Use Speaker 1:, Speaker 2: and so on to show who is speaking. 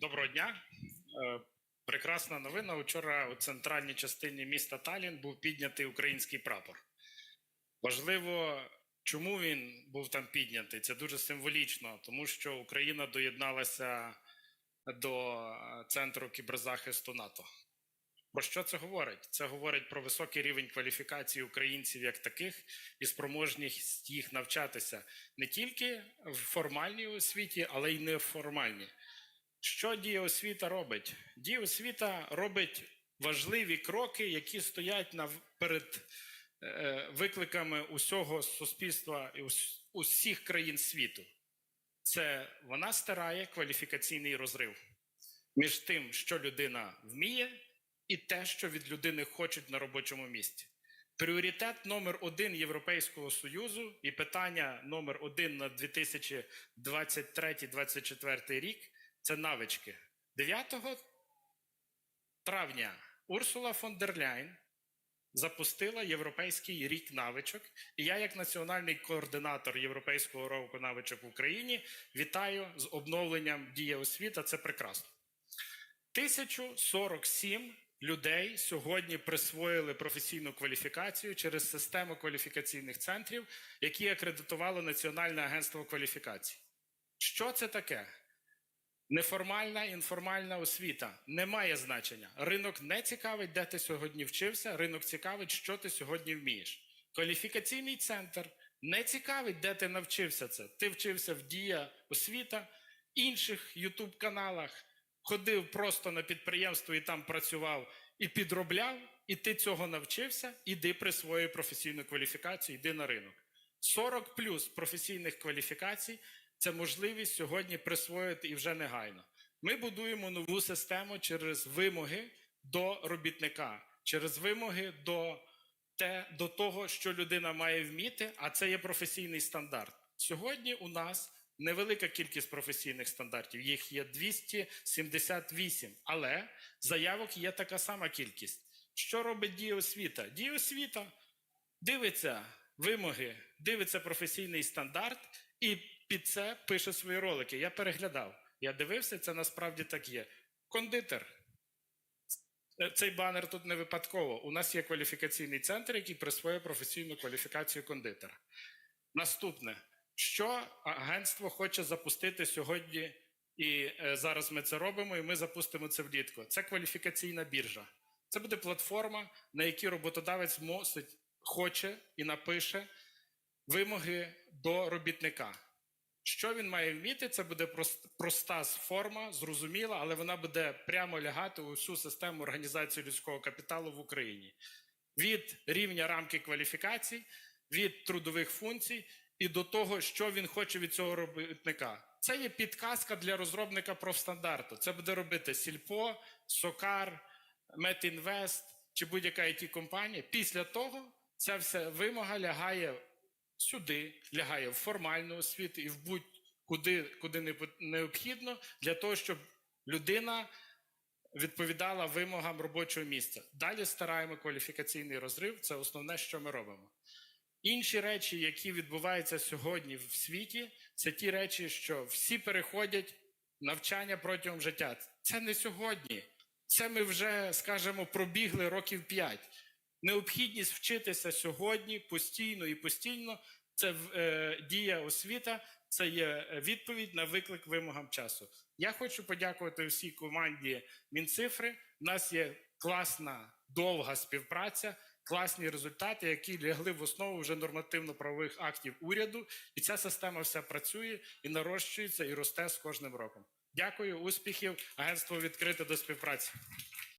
Speaker 1: Доброго дня. Е, Прекрасна новина. Вчора у центральній частині міста Талін був піднятий український прапор. Важливо, чому він був там піднятий. Це дуже символічно, тому що Україна доєдналася до е, центру кіберзахисту НАТО. Про що це говорить? Це говорить про високий рівень кваліфікації українців як таких і спроможність їх навчатися не тільки в формальній освіті, але й неформальній. Що дія освіта робить? Дія освіта робить важливі кроки, які стоять на перед е, викликами усього суспільства і ус- усіх країн світу. Це вона стирає кваліфікаційний розрив між тим, що людина вміє, і те, що від людини хочуть на робочому місці. Пріоритет номер один Європейського Союзу і питання номер один на 2023-2024 рік це навички. 9 травня Урсула фон дер Ляйн запустила Європейський рік навичок. І я, як національний координатор Європейського року навичок в Україні, вітаю з обновленням дія освіта. Це прекрасно. 1047 людей сьогодні присвоїли професійну кваліфікацію через систему кваліфікаційних центрів, які акредитувало Національне агентство кваліфікацій. Що це таке? Неформальна інформальна освіта не має значення. Ринок не цікавить, де ти сьогодні вчився. Ринок цікавить, що ти сьогодні вмієш. Кваліфікаційний центр не цікавить, де ти навчився це. Ти вчився в Дія освіта, інших Ютуб каналах, ходив просто на підприємство і там працював і підробляв, і ти цього навчився. Іди присвоюй професійну кваліфікацію, йди на ринок. 40 плюс професійних кваліфікацій це можливість сьогодні присвоїти і вже негайно. Ми будуємо нову систему через вимоги до робітника, через вимоги до, те, до того, що людина має вміти, а це є професійний стандарт. Сьогодні у нас невелика кількість професійних стандартів, їх є 278, але заявок є така сама кількість. Що робить дієосвіта? Дієосвіта дивиться вимоги, дивиться професійний стандарт і під це пише свої ролики. Я переглядав. Я дивився, це насправді так є. Кондитер. Е, Цей банер тут не випадково. У нас є кваліфікаційний центр, який присвоює професійну кваліфікацію кондитера. Наступне, що агентство хоче запустити сьогодні, і е, зараз ми це робимо, і ми запустимо це влітку. Це кваліфікаційна біржа. Це буде платформа, на якій роботодавець мусить, хоче і напише вимоги до робітника. Що він має вміти? Це буде проста форма, зрозуміла, але вона буде прямо лягати у всю систему організації людського капіталу в Україні від рівня рамки кваліфікацій, від трудових функцій і до того, що він хоче від цього робітника. Це є підказка для розробника профстандарту. Це буде робити Сільпо, Сокар, Метінвест чи будь-яка it компанія. Після того ця вся вимога лягає сюди, лягає в формальну освіту і в будь-куди куди необхідно для того, щоб людина відповідала вимогам робочого місця. Далі стараємо кваліфікаційний розрив. Це основне, що ми робимо. Інші речі, які відбуваються сьогодні в світі, це ті речі, що всі переходять навчання протягом життя. Це не сьогодні. Це ми вже, скажімо, пробігли років п'ять. Необхідність вчитися сьогодні постійно і постійно це е, дія освіта, це є е, відповідь на виклик вимогам часу. Я хочу подякувати всій команді Мінцифри. У нас є класна довга співпраця, класні результати, які лягли в основу вже нормативно-правових актів уряду. І ця система вся працює і нарощується, і росте з кожним роком. Дякую, успіхів. Агентство відкрите до співпраці.